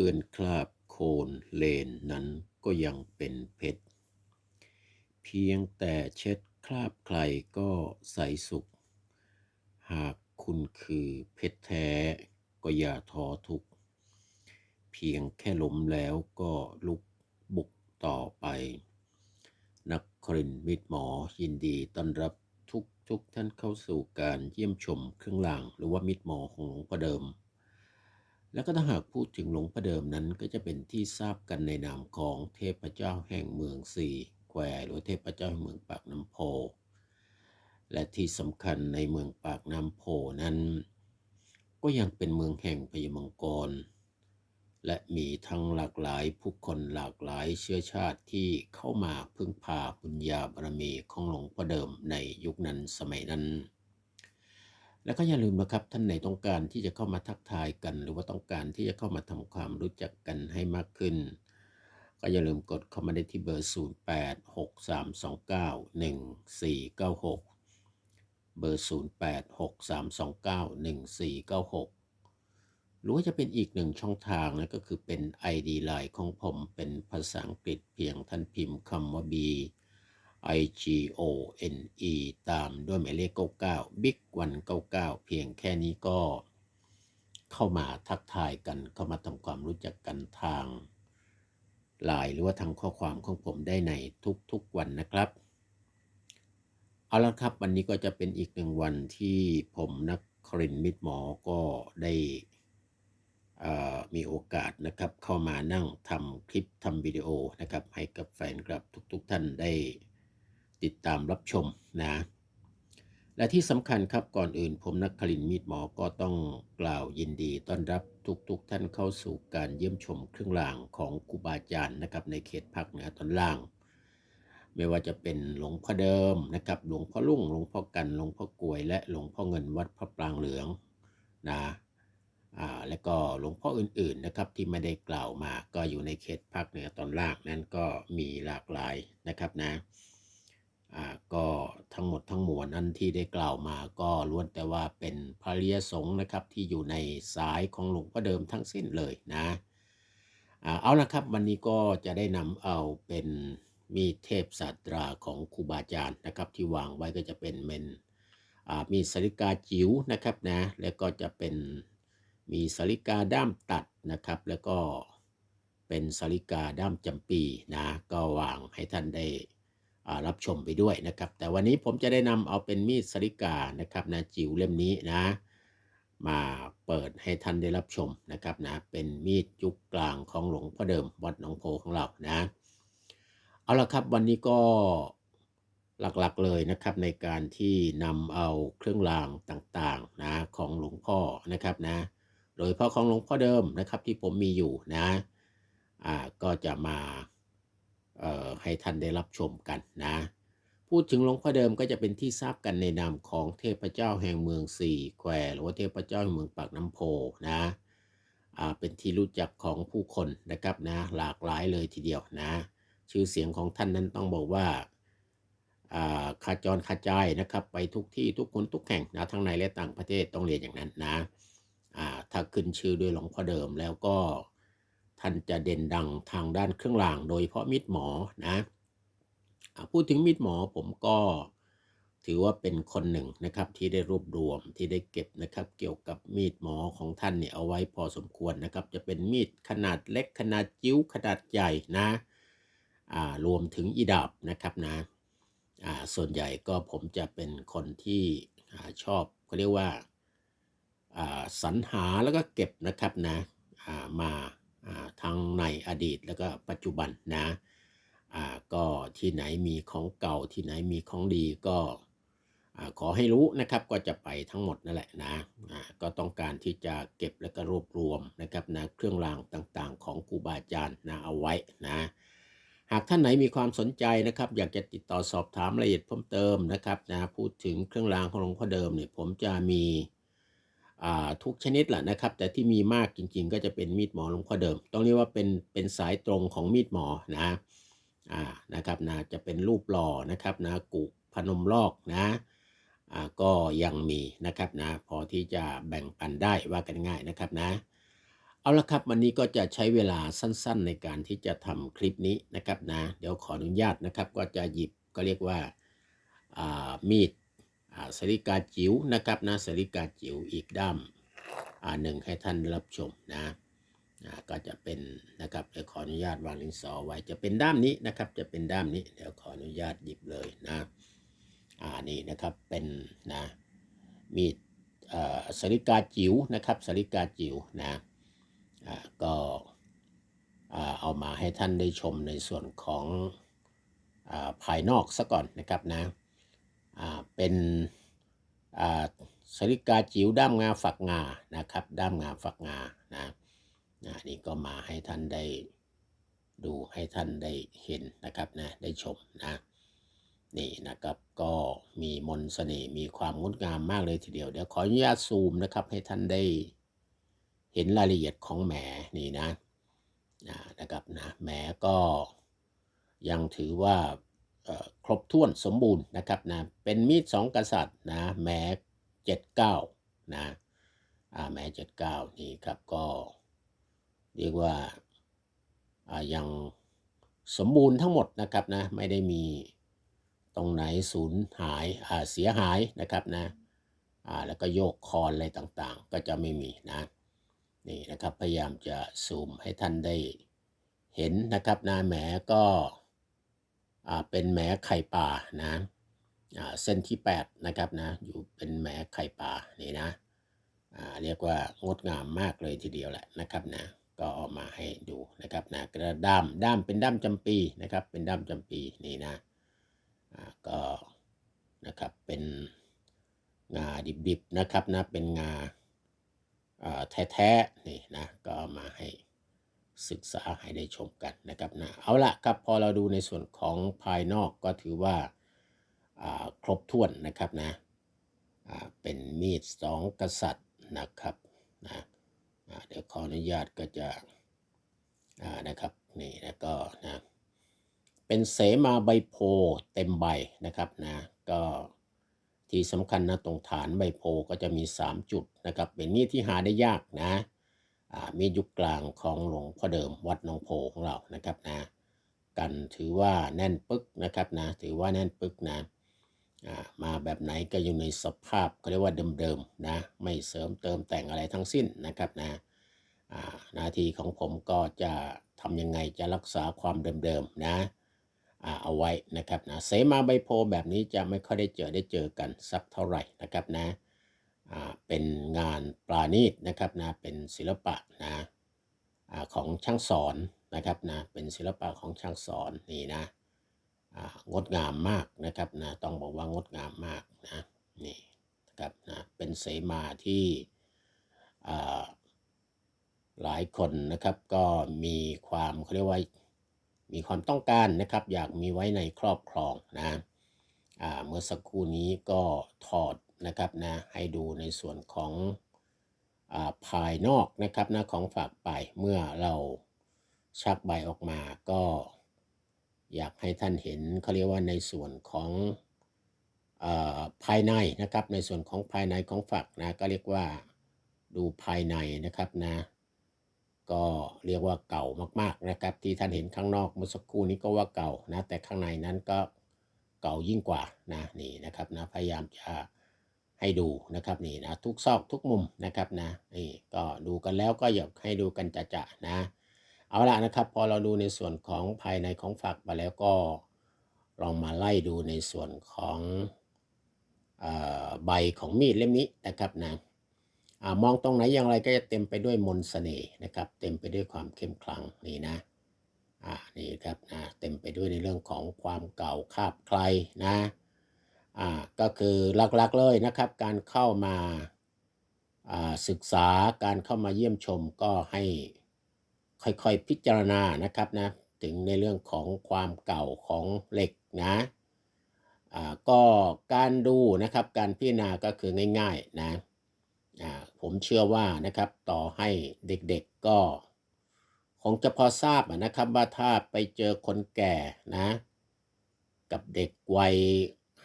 ปื้อนคราบโคลนเลนนั้นก็ยังเป็นเพชร เพียงแต่เช็ดคราบใครก็ใสสุข หากคุณคือเพชรแท้ ก็อย่าท้อทุก เพียงแค่ล้มแล้วก็ลุกบุกต่อไป นักครินมิตรหมอยินดีต้อนรับทุกทุกท่านเข้าสู่การเยี่ยมชมเครื่องรางหรือว่ามิตรหมอของหลวงพ่อเดิม แล้วก็ถ้าหากพูดถึงหลวงพ่อเดิมนั้นก็จะเป็นที่ทราบกันในนามของเทพเจ้าแห่งเมืองสี่แควหรือเทพเจ้าแห่งเมืองปากน้ำโพ และที่สำคัญในเมืองปากน้ำโพนั้น ก็ยังเป็นเมืองแห่งพญมังกร และมีทั้งหลากหลายผู้คนหลากหลายเชื้อชาติที่เข้ามาพึ่งพาบุญญาบารมีของหลวงพ่อเดิมในยุคนั้นสมัยนั้น แล้วก็อย่าลืมนะครับท่านไหนต้องการที่จะเข้ามาทักทายกัน หรือว่าต้องการที่จะเข้ามาทำความรู้จักกันให้มากขึ้น ก็อย่าลืมกดเข้ามาได้ที่เบอร์ 0863291496 เบอร์ 0863291496 หรือว่าจะเป็นอีกหนึ่งช่องทางนะก็คือเป็น ID Line ของผมเป็นภาษาอังกฤษเพียงท่านพิมพ์คำว่า B I G O N E ตามด้วยหมายเลข 99 Big 199 เพียงแค่นี้ก็เข้ามาทักทายกันเข้ามาทำความรู้จักกันทางไลน์หรือว่าทางข้อความของผมได้ในทุกๆวันนะครับ เอาละครับวันนี้ก็จะเป็นอีกหนึ่งวันที่ผมนักครินมิตรหมอก็ได้มีโอกาสนะครับเข้ามานั่งทำคลิปทำวิดีโอนะครับให้กับแฟนคลับทุกๆท่านได้ ติดตามรับชมนะและที่สำคัญครับก่อนอื่นผมนักคลินมีดหมอก็ต้องกล่าวยินดีต้อนรับทุกๆท่านเข้าสู่การเยี่ยมชมเครื่องรางของครูบาอาจารย์นะครับในเขตภาคเหนือตอนล่าง ไม่ว่าจะเป็นหลวงพ่อเดิมนะครับหลวงพ่อลุ่งหลวงพ่อกันหลวงพ่อกลวย และหลวงพ่อเงินวัดพระปรางเหลืองนะอ่าและก็หลวงพ่ออื่นๆนะครับที่ไม่ได้กล่าวมาก็อยู่ในเขตภาคเหนือตอนล่างนั้นก็มีหลากหลายนะครับนะ ก็ทั้งหมดทั้งมวลนั้นที่ได้กล่าวมาก็ล้วนแต่ว่าเป็นพระริยสงฆ์นะครับที่อยู่ในสายของหลวงพ่อเดิมทั้งสิ้นเลยนะเอาละครับวันนี้ก็จะได้นำเอาเป็นมีเทพศาสตราของครูบาอาจารย์นะครับที่วางไว้ก็จะเป็นเมนมีสาริกาจิ๋วนะครับนะแล้วก็จะเป็นมีสาริกาด้ามตัดนะครับ แล้วก็เป็นสาริกาด้ามจำปีนะก็วางให้ท่านได้ รับชมไปด้วยนะครับ แต่วันนี้ผมจะได้นำเอาเป็นมีดสาริกานะครับนะจิ๋วเล่มนี้นะ มาเปิดให้ท่านได้รับชมนะครับนะเป็นมีดยุคกลางของหลวงพ่อเดิมวัดหนองโพของเรานะ เอาละครับวันนี้ก็หลักๆเลยนะครับในการที่นำเอาเครื่องรางต่างๆนะของหลวงพ่อนะครับนะ โดยเฉพาะของหลวงพ่อเดิมนะครับที่ผมมีอยู่นะอ่าก็จะมา ให้ท่านได้รับชมกันนะพูดถึงหลวงพ่อเดิมก็จะเป็นที่ทราบกันในนามของเทพเจ้าแห่งเมืองสี่แควหรือว่าเทพเจ้าแห่งเมืองปากน้ำโพนะเป็นที่รู้จักของผู้คนนะครับนะหลากหลายเลยทีเดียวนะชื่อเสียงของท่านนั้นต้องบอกว่าขาจรขาจายนะครับ ไปทุกที่ทุกคนทุกแห่งนะทั้งในและต่างประเทศต้องเรียนอย่างนั้นนะถ้าขึ้นชื่อด้วยหลวงพ่อเดิมแล้วก็ ท่านจะเด่นดังทางด้านเครื่องรางโดยเฉพาะมิตรหมอนะพูดถึงมิตรหมอผมก็ถือว่าเป็นคนหนึ่งนะครับที่ได้รวบรวมที่ได้เก็บนะครับ เกี่ยวกับมีดหมอของท่านเนี่ยเอาไว้พอสมควรนะครับ จะเป็นมีดขนาดเล็กขนาดจิ๋วขนาดใหญ่นะอ่ารวมถึงอีดาบนะครับนะอ่าส่วนใหญ่ก็ผมจะเป็นคนที่อาชอบเขาเรียกว่าอ่าสรรหาแล้วก็เก็บนะครับนะอ่ามา ทั้งในอดีตแล้วก็ปัจจุบันนะก็ที่ไหนมีของเก่าที่ไหนมีของดีก็ขอให้รู้นะครับก็จะไปทั้งหมดนั่นแหละนะก็ต้องการที่จะเก็บแล้วก็รวบรวมนะครับนะเครื่องรางต่างๆ ของครูบาอาจารย์นะเอาไว้นะหากท่านไหนมีความสนใจนะครับ อยากจะติดต่อสอบถามรายละเอียดเพิ่มเติมนะครับนะพูดถึงเครื่องรางของหลวงพ่อเดิมเนี่ยผมจะมีอ ทุกชนิดแหละนะครับ แต่ที่มีมากจริงๆ ก็จะเป็นมีดหมอหลวงพ่อเดิม ต้องเรียกว่าเป็นเป็นสายตรงของมีดหมอนะอ่านะครับนะจะเป็นรูปหล่อนะครับนะกุพนมลอกนะอ่าก็ยังมีนะครับนะพอที่จะแบ่งปันได้ว่ากันง่ายนะครับนะเอาละครับวันนี้ก็จะใช้เวลาสั้นๆ ในการที่จะทำคลิปนี้นะครับนะเดี๋ยวขออนุญาตนะครับก็จะหยิบก็เรียกว่ามีด สริกาจิ๋วนะครับนะสริกาจิ๋วอีกด้ามอ่าหนึ่งให้ท่านรับชมนะก็จะเป็นนะครับเดี๋ยวขออนุญาตวางลิงก์ซอไว้จะเป็นด้ามนี้นะครับ จะเป็นด้ามนี้เดี๋ยวขออนุญาตหยิบเลยนะอ่านี่นะครับเป็นนะมีดสริกาจิ๋วนะครับสริกาจิ๋วนะอ่าก็เอามาให้ท่านได้ชมในส่วนของอภายนอกซะก่อนนะครับนะ เป็นสริกาจิ๋วด้ามงาฝักงานะครับ ด้ามงาฝักงานะนะนี่ก็มาให้ท่านได้ดูให้ท่านได้เห็นนะครับนะได้ชมนะนี่นะครับก็มีมนต์เสน่ห์มีความงดงามมากเลยทีเดียว เดี๋ยวขออนุญาตซูมนะครับ ให้ท่านได้เห็นรายละเอียดของแหมนี่นะนะนะครับนะแหมก็ยังถือว่า ครบถ้วนสมบูรณ์นะครับนะเป็นมีดสองกษัตริย์นะแหมเจ็ดเก้านะอ่าแหมเจ็ดเก้านี่ครับก็เรียกว่าอ่ายังสมบูรณ์ทั้งหมดนะครับนะไม่ได้มีตรงไหนสูญหายอ่าเสียหายนะครับนะอ่าแล้วก็โยกคอนอะไรต่างๆ ก็จะไม่มีนะนี่นะครับพยายามจะซูมให้ท่านได้เห็นนะครับนะแหมก็ เป็นแหมไข่ป่านะอ่าเส้นที่ 8 นะครับนะอยู่เป็นแหมไข่ป่านี่นะอ่าเรียกว่างดงามมากเลยทีเดียวแหละนะครับนะก็ออกมาให้ดูนะครับนะกระด้ามด้ามเป็นด้ามจำปีนะครับ เป็นด้ามจำปีนี่นะอ่าก็นะครับเป็นงาดิบๆนะครับนะเป็นงาแท้ๆนี่นะก็เอามาให้ ศึกษาให้ได้ชมกันนะครับนะเอาละครับพอเราดูในส่วนของภายนอกก็ถือว่าาครบถ้วนนะครับนะเป็นมีดสองกษัตริย์นะครับนะเดี๋ยวขออนุญาตก็จะนะครับนี่แล้วก็นะเป็นเสมาใบโพเต็มใบนะครับนะก็ที่สำคัญนะตรงฐานใบโพก็จะมี 3 จุดนะครับเป็นมีดที่หาได้ยากนะ มียุคกลางของหลวงพ่อเดิมวัดหนองโพของเรานะครับนะกันถือว่าแน่นปึกนะครับนะถือว่าแน่นปึกนะมาแบบไหนก็อยู่ในสภาพเขาเรียกว่าเดิมๆนะไม่เสริมเติมแต่งอะไรทั้งสิ้นนะครับนะหน้าที่ของผมก็จะทำยังไงจะรักษาความเดิมๆนะเอาไว้นะครับนะเสมาใบโพแบบนี้จะไม่ค่อยได้เจอได้เจอกันสักเท่าไหร่นะครับนะ เป็นงานปราณีตนะครับนะเป็นศิลปะนะของช่างสอนนะครับนะเป็นศิลปะของช่างสอนนี่นะงดงามมากนะครับนะต้องบอกว่างดงามมากนะนี่นะครับนะเป็นเสมาที่หลายคนนะครับก็มีความเขาเรียกว่ามีความต้องการนะครับ อยากมีไว้ในครอบครองนะเมื่อสักครู่นี้ก็ถอด นะครับนะให้ดูในส่วนของอาภายนอกนะครับนะของฝากไปเมื่อเราชักใบออกมาก็ อยากให้ท่านเห็นเขาเรียกว่าในส่วนของอภายในนะครับ ในส่วนของภายในของฝักนะก็เรียกว่าดูภายในนะครับนะก็เรียกว่าเก่ามากๆนะครับ ที่ท่านเห็นข้างนอกเมื่อสักครู่นี้ก็ว่าเก่านะแต่ข้างในนั้นก็เก่ายิ่งกว่านะนี่นะครับนะพยายามจะ ให้ดูนะครับนี่นะทุกซอกทุกมุมนะครับนะนี่ก็ดูกันแล้วก็อยากให้ดูกันจะๆนะ เอาละนะครับ พอเราดูในส่วนของภายในของฝักไปแล้วก็ลองมาไล่ดูในส่วนของอใบของมีดเล่มนี้นะครับนะอมองตรงไหนอย่างไรก็จะเต็มไปด้วยมนต์เสน่ห์นะครับ เต็มไปด้วยความเข้มขลังนี่นะอ่านี่ครับนะเต็มไปด้วยในเรื่องของความเก่าคาบใครนะ อ่าก็คือหลักๆเลยนะครับ การเข้ามาอ่าศึกษาการเข้ามาเยี่ยมชมก็ให้ค่อยๆพิจารณานะครับนะถึงในเรื่องของความเก่าของเหล็กนะอ่าก็การดูนะครับการพิจารณาก็คือง่ายๆนะอ่าผมเชื่อว่านะครับต่อให้เด็กๆก็คงจะพอทราบนะครับว่าถ้าไปเจอคนแก่นะ กับเด็กวัย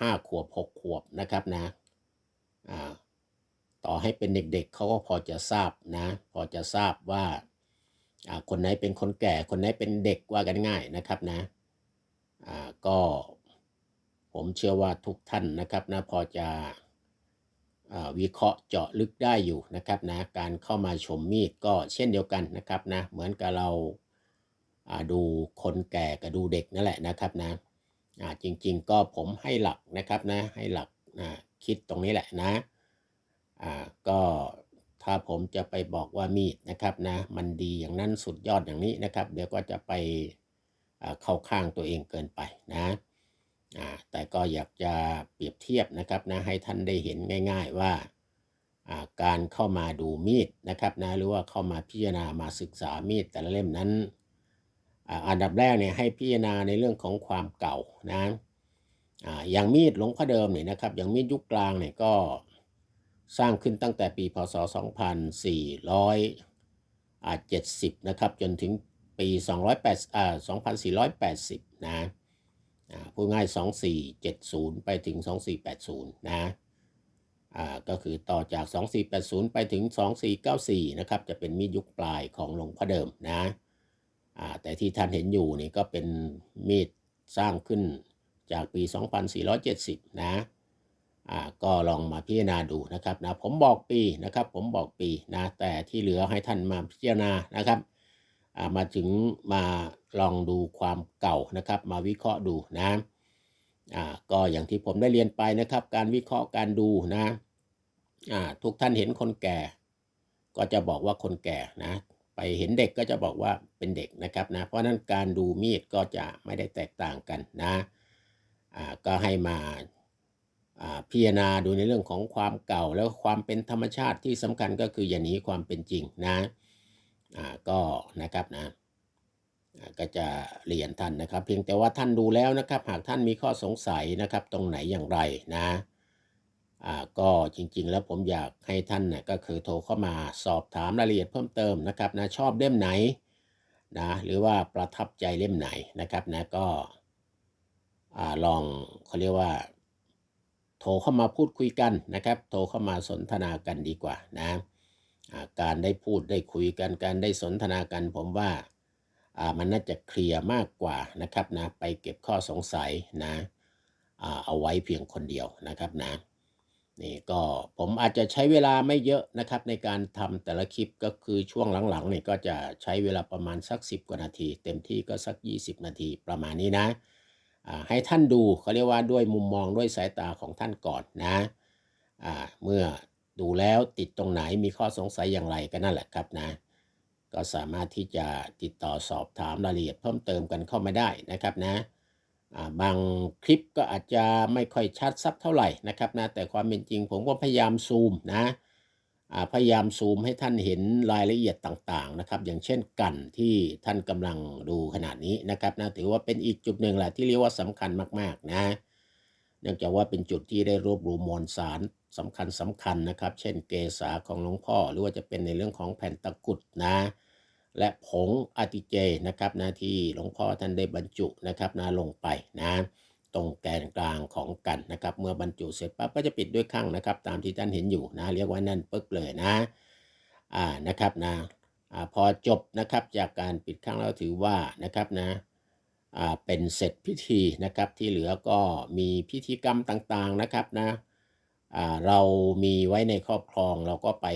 ห้าขวบหกขวบนะครับนะต่อให้เป็นเด็กๆเขาก็พอจะทราบนะ พอจะทราบว่าคนไหนเป็นคนแก่คนไหนเป็นเด็กว่ากันง่ายนะครับนะก็ผมเชื่อว่าทุกท่านนะครับนะพอจะอวิเคราะห์เจาะลึกได้อยู่นะครับนะการเข้ามาชมมีดก็เช่นเดียวกันนะครับนะเหมือนกับเราดูคนแก่กับดูเด็กนั่นแหละนะครับนะ จริงๆ ก็ผมให้หลักนะครับนะให้หลักนะคิดตรงนี้แหละนะอ่าก็ถ้าผมจะไปบอกว่ามีดนะครับนะมันดีอย่างนั้นสุดยอดอย่างนี้นะครับ เดี๋ยวก็จะไปอ่าเข้าข้างตัวเองเกินไปนะอ่าแต่ก็อยากจะเปรียบเทียบนะครับนะให้ท่านได้เห็นง่าย ๆว่าอ่าการเข้ามาดูมีดนะครับนะหรือว่าเข้ามาพิจารณามาศึกษามีดแต่ละเล่มนั้น อันดับแรกเนี่ยให้พิจารณาในเรื่องของความเก่านะอ่าอย่างมีดหลวงพ่อเดิมเนี่ยนะครับ อย่างมีดยุคกลางเนี่ยก็สร้างขึ้นตั้งแต่ปีพศ 2470 นะครับ จนถึงปี208อ่า2480 นะอ่าพูดง่าย 2470 ไปถึง 2480 นะอ่าก็คือต่อจาก 2480 ไปถึง 2494 นะครับ จะเป็นมีดยุคปลายของหลวงพ่อเดิมนะ แต่ที่ท่านเห็นอยู่นี่ก็เป็นมีดสร้างขึ้นจากปี 2470 นะก็ลองมาพิจารณาดูนะครับนะผมบอกปีนะครับ ผมบอกปีนะแต่ที่เหลือให้ท่านมาพิจารณานะครับมาถึงมาลองดูความเก่านะครับ มาวิเคราะห์ดูนะก็อย่างที่ผมได้เรียนไปนะครับ การวิเคราะห์การดูนะทุกท่านเห็นคนแก่ ก็จะบอกว่าคนแก่นะ ไปเห็นเด็กก็จะบอกว่าเป็นเด็กนะครับนะ เพราะนั้นการดูมีดก็จะไม่ได้แตกต่างกันนะอ่าก็ให้มาอ่าพิจารณาดูในเรื่องของความเก่าแล้วความเป็นธรรมชาติที่สำคัญก็คืออย่าหนีความเป็นจริงนะอ่าก็นะครับนะก็จะเรียนท่านนะครับ เพียงแต่ว่าท่านดูแล้วนะครับ หากท่านมีข้อสงสัยนะครับ ตรงไหนอย่างไรนะ อ่าก็จริงๆ แล้วผมอยากให้ท่านนะก็คือโทรเข้ามาสอบถามรายละเอียดเพิ่มเติมนะครับนะชอบเล่มไหนนะหรือว่าประทับใจเล่มไหนนะครับนะก็อ่าลองเขาเรียกว่า โทรเข้ามาพูดคุยกันนะครับ โทรเข้ามาสนทนากันดีกว่านะาการได้พูดได้คุยกันการได้สนทนากันผมว่าามันน่าจะเคลียร์มากกว่านะครับนะไปเก็บข้อสงสัยนะเอาไว้เพียงคนเดียวนะครับนะ นี่ก็ผมอาจจะใช้เวลาไม่เยอะนะครับ ในการทำแต่ละคลิปก็คือช่วงหลังๆเนี่ยก็จะใช้เวลาประมาณสัก 10 กว่านาที เต็มที่ก็สัก 20 นาทีประมาณนี้นะให้ท่านดูเขาเรียกว่าด้วยมุมมองด้วยสายตาของท่านก่อนนะเมื่อดูแล้วติดตรงไหนมีข้อสงสัยอย่างไรก็นั่นแหละครับนะ ก็สามารถที่จะติดต่อสอบถามรายละเอียดเพิ่มเติมกันเข้ามาได้นะครับนะ บางคลิปก็อาจจะไม่ค่อยชัดสักเท่าไหร่นะครับนะแต่ความเป็นจริงผมก็พยายามซูมนะพยายามซูมให้ท่านเห็นรายละเอียดต่างๆนะครับอย่างเช่นกันที่ท่านกำลังดูขนาดนี้นะครับนะถือว่าเป็นอีกจุดหนึ่งแหละที่เรียกว่าสำคัญมากๆนะเนื่องจากว่าเป็นจุดที่ได้รวบรวมมวลสารสำคัญสำคัญนะครับ เช่นเกษาของหลวงพ่อ หรือว่าจะเป็นในเรื่องของแผ่นตะกุดนะ และผงอาติเจนะครับนะที่หลวงพ่อท่านได้บรรจุนะครับนะลงไปนะตรงแกนกลางของกันนะครับ เมื่อบรรจุเสร็จปั๊บก็จะปิดด้วยข้างนะครับ ตามที่ท่านเห็นอยู่นะ เรียกว่าแน่นปึ๊กเลยนะอ่านะครับนะอ่าพอจบนะครับจากการปิดข้างแล้วถือว่านะครับนะอ่าเป็นเสร็จพิธีนะครับที่เหลือก็มีพิธีกรรมต่างๆนะครับนะอ่าเรามีไว้ในครอบครองเราก็ไป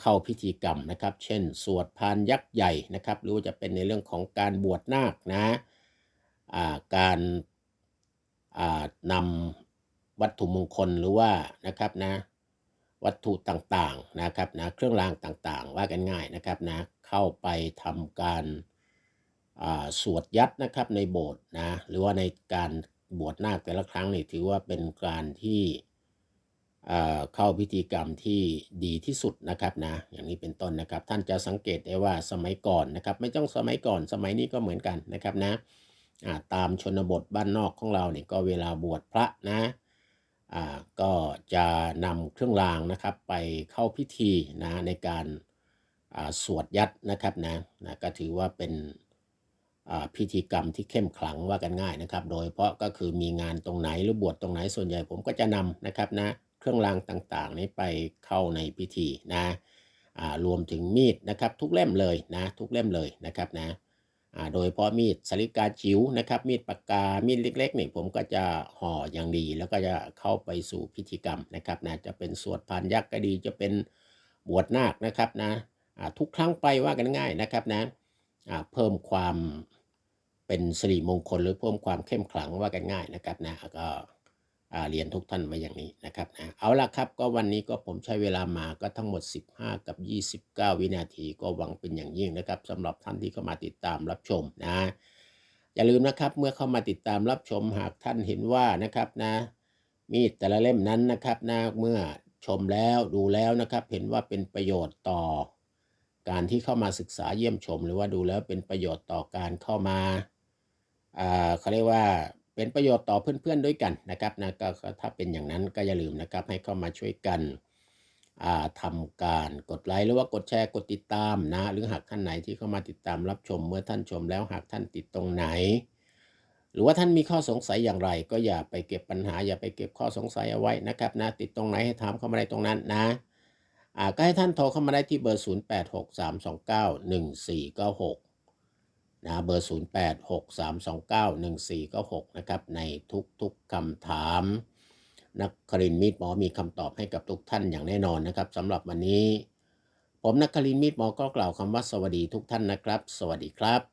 เข้าพิธีกรรมนะครับ เช่น สวดพานยักษ์ใหญ่นะครับ หรือว่าจะเป็นในเรื่องของการบวชนาคนะาการานำวัตถุมงคลหรือว่านะครับนะวัตถุต่างๆนะครับนะเครื่องรางต่างๆ ว่ากันง่ายนะครับนะเข้าไปทำการาสวดยัดนะครับในโบสถ์นะหรือว่าในการบวชนาคแต่ละครั้งนี่ถือว่าเป็นการที่ เข้าพิธีกรรมที่ดีที่สุดนะครับนะอย่างนี้เป็นต้นนะครับ ท่านจะสังเกตได้ว่าสมัยก่อนนะครับ ไม่ต้องสมัยก่อนสมัยนี้ก็เหมือนกันนะครับนะตามชนบทบ้านนอกของเราเนี่ยก็เวลาบวชพระนะก็จะนำเครื่องรางนะครับไปเข้าพิธีนะในการสวดยัดนะครับนะนะก็ถือว่าเป็นพิธีกรรมที่เข้มขลังว่ากันง่ายนะครับ โดยเฉพาะก็คือมีงานตรงไหนหรือบวชตรงไหนส่วนใหญ่ผมก็จะนำนะครับนะ เครื่องรางต่างๆ นี้ไปเข้าในพิธีนะรวมถึงมีดนะครับทุกเล่มเลยนะทุกเล่มเลยนะครับนะโดยเฉพาะมีดสลิกาจิ๋วนะครับมีดปากกา มีดเล็กๆนี่ผมก็จะห่ออย่างดี แล้วก็จะเข้าไปสู่พิธีกรรมนะครับนะจะเป็นสวดพานยักษ์ก็ดีจะเป็นบวชนาคนะครับนะทุกครั้งไปว่ากันง่ายนะครับนะเพิ่มความเป็นสิริมงคลหรือเพิ่มความเข้มขลังว่ากันง่ายนะครับนะก็ เรียนทุกท่านไว้อย่างนี้นะครับนะเอาละครับก็วันนี้ก็ผมใช้เวลามาก็ทั้งหมด 15 กับ 29 วินาทีก็หวังเป็นอย่างยิ่งนะครับสำหรับท่านที่เข้ามาติดตามรับชมนะอย่าลืมนะครับเมื่อเข้ามาติดตามรับชมหากท่านเห็นว่านะครับนะมีดแต่ละเล่มนั้นนะครับนะเมื่อชมแล้วดูแล้วนะครับเห็นว่าเป็นประโยชน์ต่อ การที่เข้ามาศึกษาเยี่ยมชม หรือว่าดูแล้วเป็นประโยชน์ต่อการเข้ามาอ่าเขาเรียกว่า เป็นประโยชน์ต่อเพื่อนๆด้วยกันนะครับนะก็ถ้าเป็นอย่างนั้นก็อย่าลืมนะครับให้เข้ามาช่วยกันอ่าทำการกดไลค์หรือว่ากดแชร์กดติดตามนะหรือหากท่านไหนที่เข้ามาติดตามรับชมเมื่อท่านชมแล้วหากท่านติดตรงไหน หรือว่าท่านมีข้อสงสัยอย่างไร ก็อย่าไปเก็บปัญหา อย่าไปเก็บข้อสงสัยเอาไว้นะครับนะติดตรงไหนให้ถามเข้ามาได้ตรงนั้นนะอ่าก็ให้ท่านโทรเข้ามาได้ที่เบอร์ 0863291496 นะเบอร์ 0863291496 นะครับ ในทุกๆคำถาม นักครินมีดหมอมีคำตอบให้กับทุกท่านอย่างแน่นอนนะครับสำหรับวันนี้ ผมนักครินมีดหมอก็กล่าวคำว่าสวัสดีทุกท่านนะครับ สวัสดีครับ